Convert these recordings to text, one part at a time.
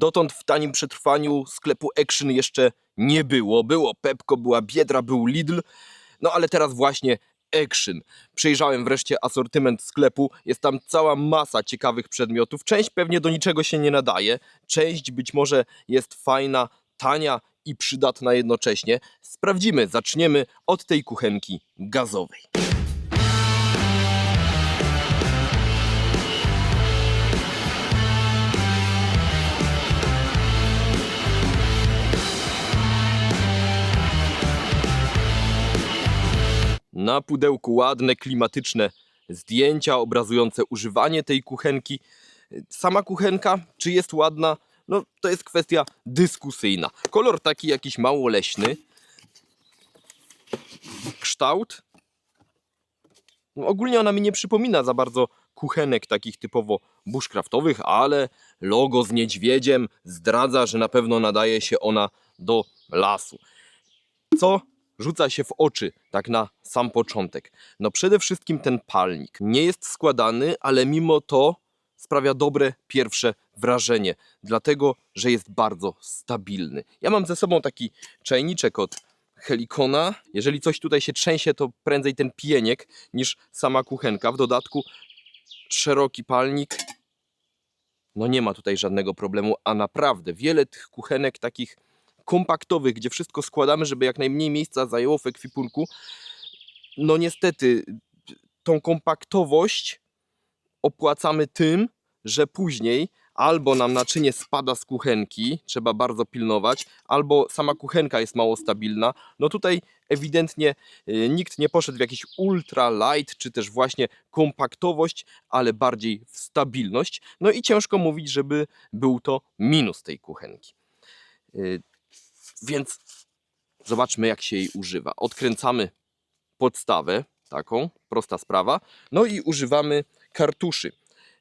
Dotąd w tanim przetrwaniu sklepu Action jeszcze nie było. Było Pepko, była Biedra, był Lidl, no ale teraz właśnie Action. Przejrzałem wreszcie asortyment sklepu, jest tam cała masa ciekawych przedmiotów. Część pewnie do niczego się nie nadaje, część być może jest fajna, tania i przydatna jednocześnie. Sprawdzimy, zaczniemy od tej kuchenki gazowej. Na pudełku ładne, klimatyczne zdjęcia obrazujące używanie tej kuchenki. Sama kuchenka, czy jest ładna? No to jest kwestia dyskusyjna. Kolor taki jakiś mało leśny. Kształt. No, ogólnie ona mi nie przypomina za bardzo kuchenek takich typowo bushcraftowych, ale logo z niedźwiedziem zdradza, że na pewno nadaje się ona do lasu. Co rzuca się w oczy, tak na sam początek? No przede wszystkim ten palnik. Nie jest składany, ale mimo to sprawia dobre pierwsze wrażenie, dlatego że jest bardzo stabilny. Ja mam ze sobą taki czajniczek od Helikona. Jeżeli coś tutaj się trzęsie, to prędzej ten pieniek niż sama kuchenka. W dodatku szeroki palnik. No nie ma tutaj żadnego problemu, a naprawdę wiele tych kuchenek takich kompaktowych, gdzie wszystko składamy, żeby jak najmniej miejsca zajęło w ekwipunku. No niestety tą kompaktowość opłacamy tym, że później albo nam naczynie spada z kuchenki, trzeba bardzo pilnować, albo sama kuchenka jest mało stabilna. No tutaj ewidentnie y, nikt nie poszedł w jakiś ultra light, czy też właśnie kompaktowość, ale bardziej w stabilność. No i ciężko mówić, żeby był to minus tej kuchenki. Więc zobaczmy, jak się jej używa. Odkręcamy podstawę, taką, prosta sprawa. No i używamy kartuszy.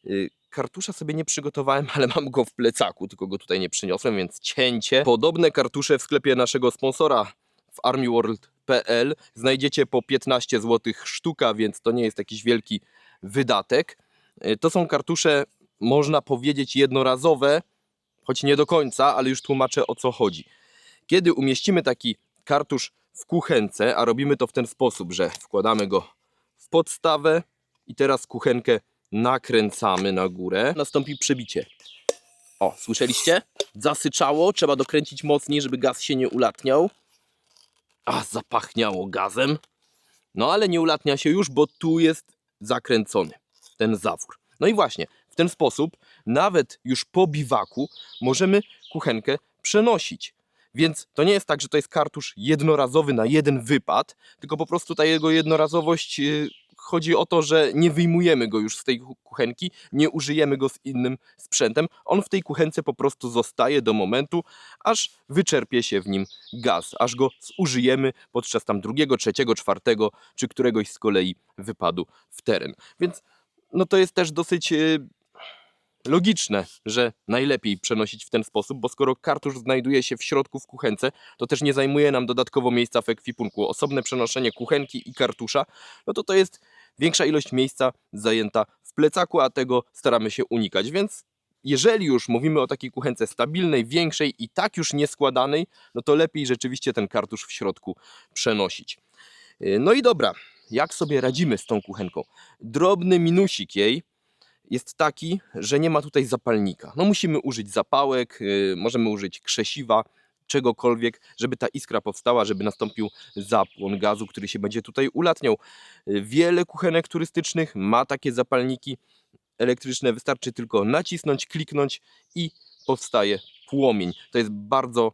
Y, Kartusza sobie nie przygotowałem, ale mam go w plecaku, tylko go tutaj nie przyniosłem, więc cięcie. Podobne kartusze w sklepie naszego sponsora w armyworld.pl znajdziecie po 15 zł sztuka, więc to nie jest jakiś wielki wydatek. Y, To są kartusze, można powiedzieć, jednorazowe, choć nie do końca, ale już tłumaczę o co chodzi. Kiedy umieścimy taki kartusz w kuchence, a robimy to w ten sposób, że wkładamy go w podstawę i teraz kuchenkę nakręcamy na górę, nastąpi przebicie. O, słyszeliście? Zasyczało, trzeba dokręcić mocniej, żeby gaz się nie ulatniał. A, zapachniało gazem. No ale nie ulatnia się już, bo tu jest zakręcony ten zawór. No i właśnie, w ten sposób, nawet już po biwaku, możemy kuchenkę przenosić. Więc to nie jest tak, że to jest kartusz jednorazowy na jeden wypad, tylko po prostu ta jego jednorazowość yy, chodzi o to, że nie wyjmujemy go już z tej ku- kuchenki, nie użyjemy go z innym sprzętem. On w tej kuchence po prostu zostaje do momentu, aż wyczerpie się w nim gaz, aż go zużyjemy podczas tam drugiego, trzeciego, czwartego czy któregoś z kolei wypadu w teren. Więc no to jest też dosyć yy, logiczne, że najlepiej przenosić w ten sposób, bo skoro kartusz znajduje się w środku w kuchence, to też nie zajmuje nam dodatkowo miejsca w ekwipunku. Osobne przenoszenie kuchenki i kartusza, no to to jest większa ilość miejsca zajęta w plecaku, a tego staramy się unikać, więc jeżeli już mówimy o takiej kuchence stabilnej, większej i tak już nieskładanej, no to lepiej rzeczywiście ten kartusz w środku przenosić. Yy, No i dobra, jak sobie radzimy z tą kuchenką? Drobny minusik jej jest taki, że nie ma tutaj zapalnika. No musimy użyć zapałek, yy, możemy użyć krzesiwa, czegokolwiek, żeby ta iskra powstała, żeby nastąpił zapłon gazu, który się będzie tutaj ulatniał. Yy, Wiele kuchenek turystycznych ma takie zapalniki elektryczne, wystarczy tylko nacisnąć, kliknąć i powstaje płomień. To jest bardzo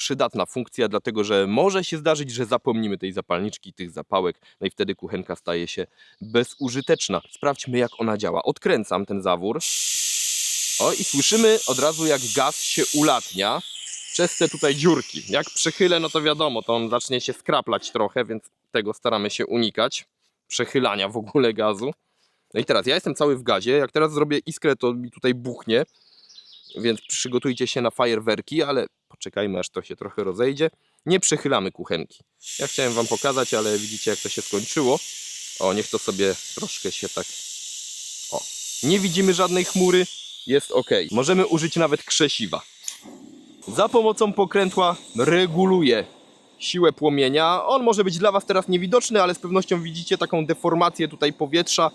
przydatna funkcja, dlatego że może się zdarzyć, że zapomnimy tej zapalniczki, tych zapałek, no i wtedy kuchenka staje się bezużyteczna. Sprawdźmy, jak ona działa. Odkręcam ten zawór. O, i słyszymy od razu, jak gaz się ulatnia przez te tutaj dziurki. Jak przychylę, no to wiadomo, to on zacznie się skraplać trochę, więc tego staramy się unikać. Przechylania w ogóle gazu. No i teraz, ja jestem cały w gazie. Jak teraz zrobię iskrę, to mi tutaj buchnie. Więc przygotujcie się na fajerwerki, ale poczekajmy, aż to się trochę rozejdzie. Nie przechylamy kuchenki. Ja chciałem wam pokazać, ale widzicie, jak to się skończyło. O, niech to sobie troszkę się tak... O, nie widzimy żadnej chmury. jest ok. Możemy użyć nawet krzesiwa. Za pomocą pokrętła reguluję siłę płomienia. On może być dla Was teraz niewidoczny, ale z pewnością widzicie taką deformację tutaj powietrza.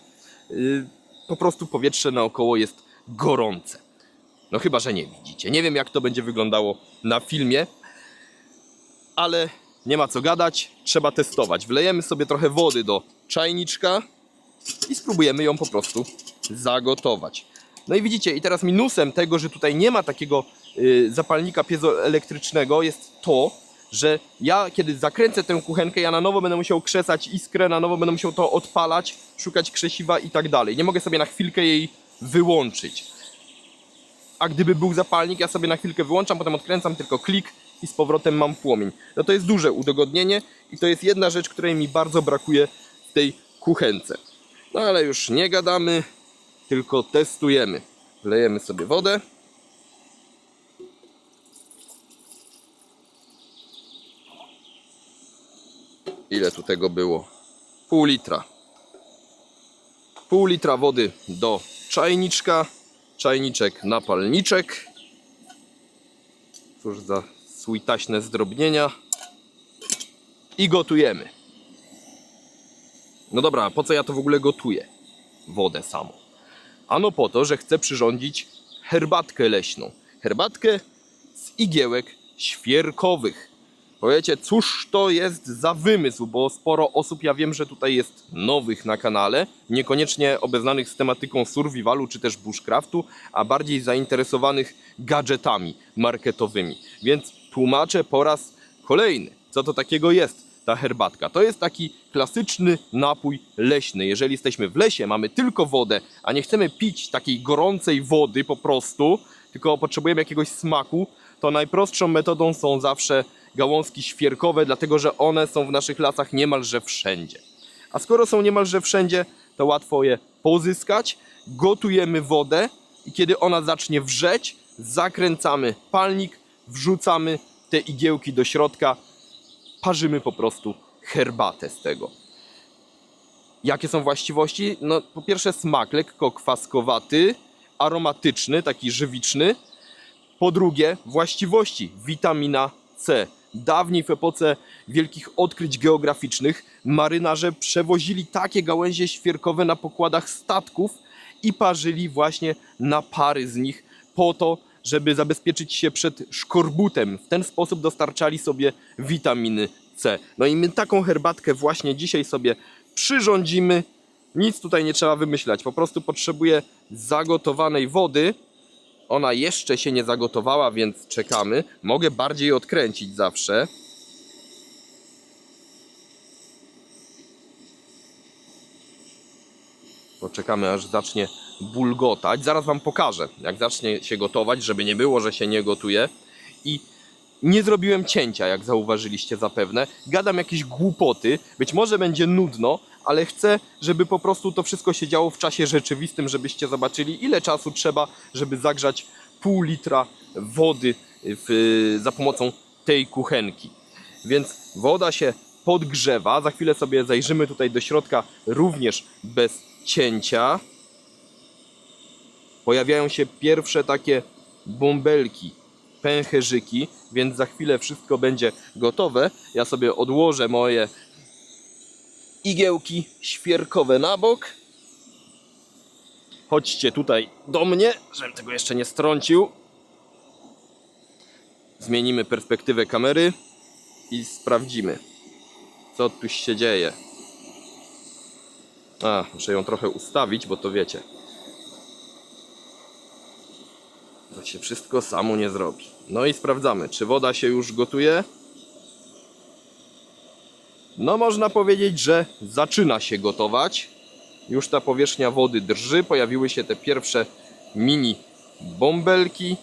Yy, po prostu powietrze naokoło jest gorące. No chyba, że nie widzicie. Nie wiem jak to będzie wyglądało na filmie, ale nie ma co gadać, trzeba testować. Wlejemy sobie trochę wody do czajniczka i spróbujemy ją po prostu zagotować. No i widzicie, i teraz minusem tego, że tutaj nie ma takiego y, zapalnika piezoelektrycznego jest to, że ja kiedy zakręcę tę kuchenkę, ja na nowo będę musiał krzesać iskrę, na nowo będę musiał to odpalać, szukać krzesiwa i tak dalej. Nie mogę sobie na chwilkę jej wyłączyć. A gdyby był zapalnik, ja sobie na chwilkę wyłączam, potem odkręcam tylko klik i z powrotem mam płomień. No to jest duże udogodnienie i to jest jedna rzecz, której mi bardzo brakuje w tej kuchence. No ale już nie gadamy, tylko testujemy. Wlejemy sobie wodę. Ile tu tego było? Pół litra. Pół litra wody do czajniczka. Czajniczek na palniczek. Cóż za słitaśne zdrobnienia. I gotujemy. No dobra, po co ja to w ogóle gotuję? Wodę samą. Ano po to, że chcę przyrządzić herbatkę leśną. Herbatkę z igiełek świerkowych. Powiecie, cóż to jest za wymysł, bo sporo osób, ja wiem, że tutaj jest nowych na kanale, niekoniecznie obeznanych z tematyką survivalu czy też bushcraftu, a bardziej zainteresowanych gadżetami marketowymi. Więc tłumaczę po raz kolejny, co to takiego jest ta herbatka. To jest taki klasyczny napój leśny. Jeżeli jesteśmy w lesie, mamy tylko wodę, a nie chcemy pić takiej gorącej wody po prostu, tylko potrzebujemy jakiegoś smaku, to najprostszą metodą są zawsze gałązki świerkowe, dlatego że one są w naszych lasach niemalże wszędzie. A skoro są niemalże wszędzie, to łatwo je pozyskać. Gotujemy wodę i kiedy ona zacznie wrzeć, zakręcamy palnik, wrzucamy te igiełki do środka, parzymy po prostu herbatę z tego. Jakie są właściwości? No, po pierwsze smak lekko kwaskowaty, aromatyczny, taki żywiczny. Po drugie, właściwości witamina C. Dawniej w epoce wielkich odkryć geograficznych marynarze przewozili takie gałęzie świerkowe na pokładach statków i parzyli właśnie napary z nich po to, żeby zabezpieczyć się przed szkorbutem. W ten sposób dostarczali sobie witaminy C. No i my taką herbatkę właśnie dzisiaj sobie przyrządzimy. Nic tutaj nie trzeba wymyślać, po prostu potrzebuję zagotowanej wody. Ona jeszcze się nie zagotowała, więc czekamy. Mogę bardziej odkręcić zawsze. Poczekamy aż zacznie bulgotać. Zaraz Wam pokażę, jak zacznie się gotować, żeby nie było, że się nie gotuje. I nie zrobiłem cięcia, jak zauważyliście zapewne. Gadam jakieś głupoty, być może będzie nudno, ale chcę, żeby po prostu to wszystko się działo w czasie rzeczywistym, żebyście zobaczyli, ile czasu trzeba, żeby zagrzać pół litra wody w, za pomocą tej kuchenki. Więc woda się podgrzewa. Za chwilę sobie zajrzymy tutaj do środka również bez cięcia. Pojawiają się pierwsze takie bąbelki, pęcherzyki, więc za chwilę wszystko będzie gotowe. Ja sobie odłożę moje igiełki świerkowe na bok. Chodźcie tutaj do mnie, żebym tego jeszcze nie strącił. Zmienimy perspektywę kamery i sprawdzimy, co tu się dzieje. A, muszę ją trochę ustawić, bo to wiecie. To się wszystko samo nie zrobi. No i sprawdzamy, czy woda się już gotuje. No można powiedzieć, że zaczyna się gotować. Już ta powierzchnia wody drży, pojawiły się te pierwsze mini bąbelki.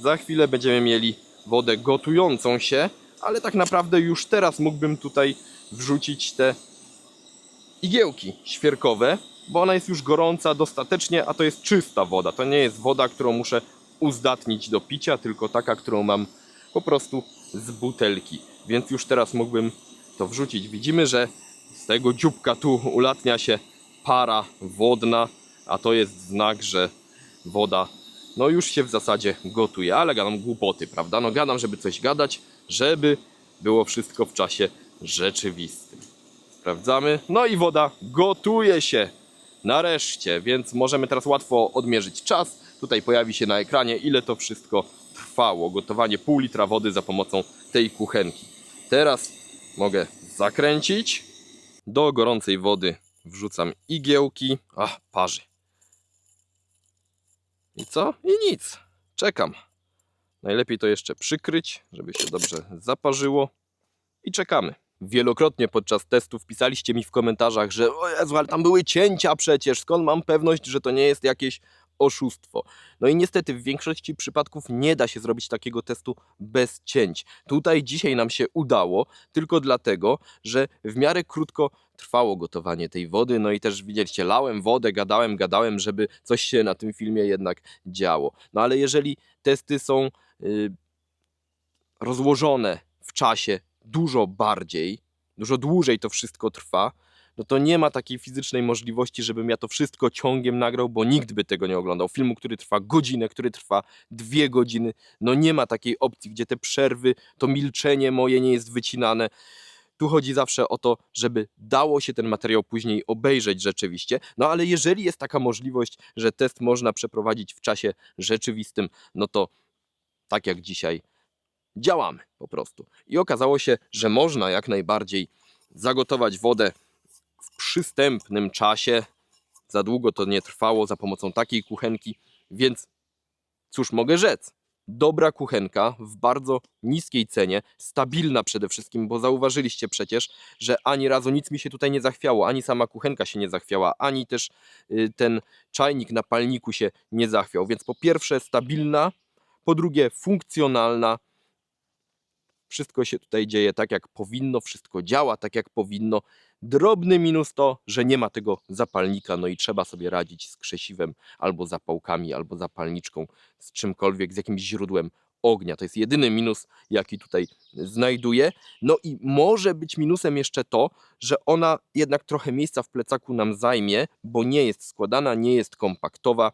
Za chwilę będziemy mieli wodę gotującą się, ale tak naprawdę już teraz mógłbym tutaj wrzucić te igiełki świerkowe, bo ona jest już gorąca dostatecznie, a to jest czysta woda. To nie jest woda, którą muszę uzdatnić do picia, tylko taka, którą mam po prostu z butelki. Więc już teraz mógłbym to wrzucić. Widzimy, że z tego dzióbka tu ulatnia się para wodna, a to jest znak, że woda no już się w zasadzie gotuje, ale gadam głupoty, prawda? No gadam, żeby coś gadać, żeby było wszystko w czasie rzeczywistym. Sprawdzamy. No i woda gotuje się. Nareszcie, więc możemy teraz łatwo odmierzyć czas. Tutaj pojawi się na ekranie, ile to wszystko trwało. Gotowanie pół litra wody za pomocą tej kuchenki. Teraz mogę zakręcić. Do gorącej wody wrzucam igiełki. Ach, parzy. I co? I nic. Czekam. Najlepiej to jeszcze przykryć, żeby się dobrze zaparzyło. I czekamy. Wielokrotnie podczas testów pisaliście mi w komentarzach, że o Jezu, ale tam były cięcia przecież, skąd mam pewność, że to nie jest jakieś oszustwo. No i niestety w większości przypadków nie da się zrobić takiego testu bez cięć. Tutaj dzisiaj nam się udało, tylko dlatego, że w miarę krótko trwało gotowanie tej wody, no i też widzieliście, lałem wodę, gadałem, gadałem, żeby coś się na tym filmie jednak działo. No ale jeżeli testy są y, rozłożone w czasie dużo bardziej, dużo dłużej to wszystko trwa, no to nie ma takiej fizycznej możliwości, żebym ja to wszystko ciągiem nagrał, bo nikt by tego nie oglądał. Filmu, który trwa godzinę, który trwa dwie godziny, no nie ma takiej opcji, gdzie te przerwy, to milczenie moje nie jest wycinane. Tu chodzi zawsze o to, żeby dało się ten materiał później obejrzeć rzeczywiście. No ale jeżeli jest taka możliwość, że test można przeprowadzić w czasie rzeczywistym, no to tak jak dzisiaj działamy po prostu. I okazało się, że można jak najbardziej zagotować wodę przystępnym czasie. Za długo to nie trwało za pomocą takiej kuchenki, więc cóż mogę rzec? Dobra kuchenka w bardzo niskiej cenie, stabilna przede wszystkim, bo zauważyliście przecież, że ani razu nic mi się tutaj nie zachwiało, ani sama kuchenka się nie zachwiała, ani też y, ten czajnik na palniku się nie zachwiał. Więc po pierwsze stabilna, po drugie funkcjonalna, wszystko się tutaj dzieje tak jak powinno, wszystko działa tak jak powinno. Drobny minus to, że nie ma tego zapalnika, no i trzeba sobie radzić z krzesiwem albo zapałkami, albo zapalniczką, z czymkolwiek, z jakimś źródłem ognia. To jest jedyny minus, jaki tutaj znajduję. No i może być minusem jeszcze to, że ona jednak trochę miejsca w plecaku nam zajmie, bo nie jest składana, nie jest kompaktowa.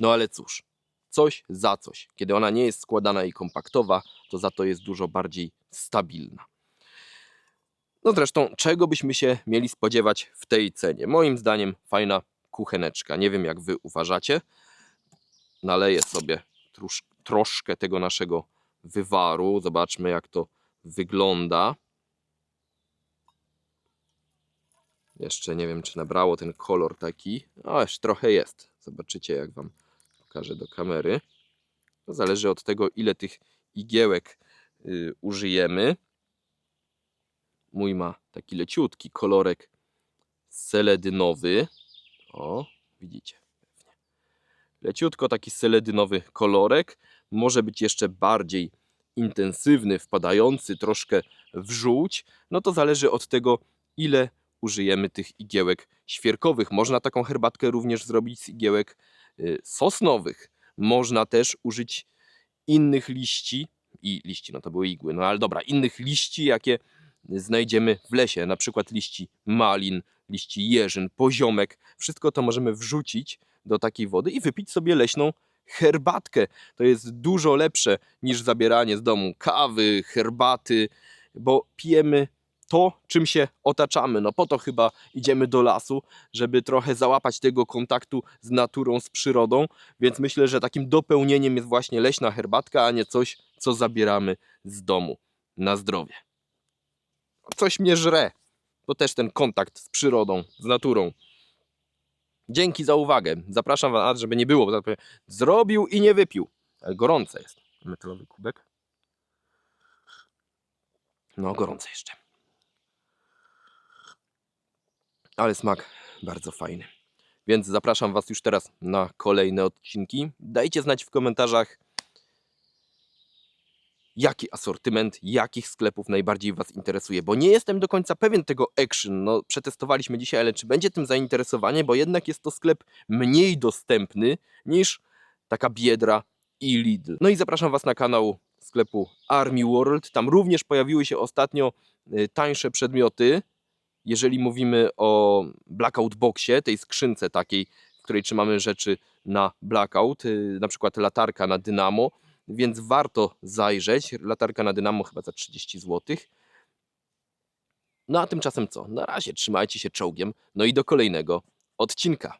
No ale cóż, coś za coś. Kiedy ona nie jest składana i kompaktowa, to za to jest dużo bardziej stabilna. No zresztą, czego byśmy się mieli spodziewać w tej cenie? Moim zdaniem fajna kucheneczka. Nie wiem jak wy uważacie. Naleję sobie trosz, troszkę tego naszego wywaru. Zobaczmy jak to wygląda. Jeszcze nie wiem czy nabrało ten kolor taki. O, jeszcze trochę jest. Zobaczycie jak wam pokażę do kamery. To zależy od tego ile tych igiełek y, użyjemy. Mój ma taki leciutki kolorek seledynowy. O, widzicie. Leciutko taki seledynowy kolorek. Może być jeszcze bardziej intensywny, wpadający troszkę w żółć. No to zależy od tego, ile użyjemy tych igiełek świerkowych. Można taką herbatkę również zrobić z igiełek y, sosnowych. Można też użyć innych liści i liści, no to były igły, no ale dobra, innych liści, jakie znajdziemy w lesie, na przykład liści malin, liści jeżyn, poziomek. Wszystko to możemy wrzucić do takiej wody i wypić sobie leśną herbatkę. To jest dużo lepsze niż zabieranie z domu kawy, herbaty, bo pijemy to, czym się otaczamy. No po to chyba idziemy do lasu, żeby trochę załapać tego kontaktu z naturą, z przyrodą, więc myślę, że takim dopełnieniem jest właśnie leśna herbatka, a nie coś, co zabieramy z domu na zdrowie coś mnie żre. To też ten kontakt z przyrodą, z naturą. Dzięki za uwagę. Zapraszam Was, żeby nie było, tak zrobił i nie wypił. Gorące jest. Metalowy kubek. No, gorące jeszcze. Ale smak bardzo fajny. Więc zapraszam Was już teraz na kolejne odcinki. Dajcie znać w komentarzach, jaki asortyment, jakich sklepów najbardziej Was interesuje, bo nie jestem do końca pewien tego Action. No, przetestowaliśmy dzisiaj, ale czy będzie tym zainteresowanie, bo jednak jest to sklep mniej dostępny niż taka Biedra i Lidl. No i zapraszam Was na kanał sklepu Army World. Tam również pojawiły się ostatnio y, tańsze przedmioty. Jeżeli mówimy o Blackout Boxie, tej skrzynce takiej, w której trzymamy rzeczy na blackout, y, na przykład latarka na dynamo, więc warto zajrzeć. Latarka na dynamo chyba za 30 zł. No a tymczasem co? Na razie trzymajcie się czołgiem, no i do kolejnego odcinka.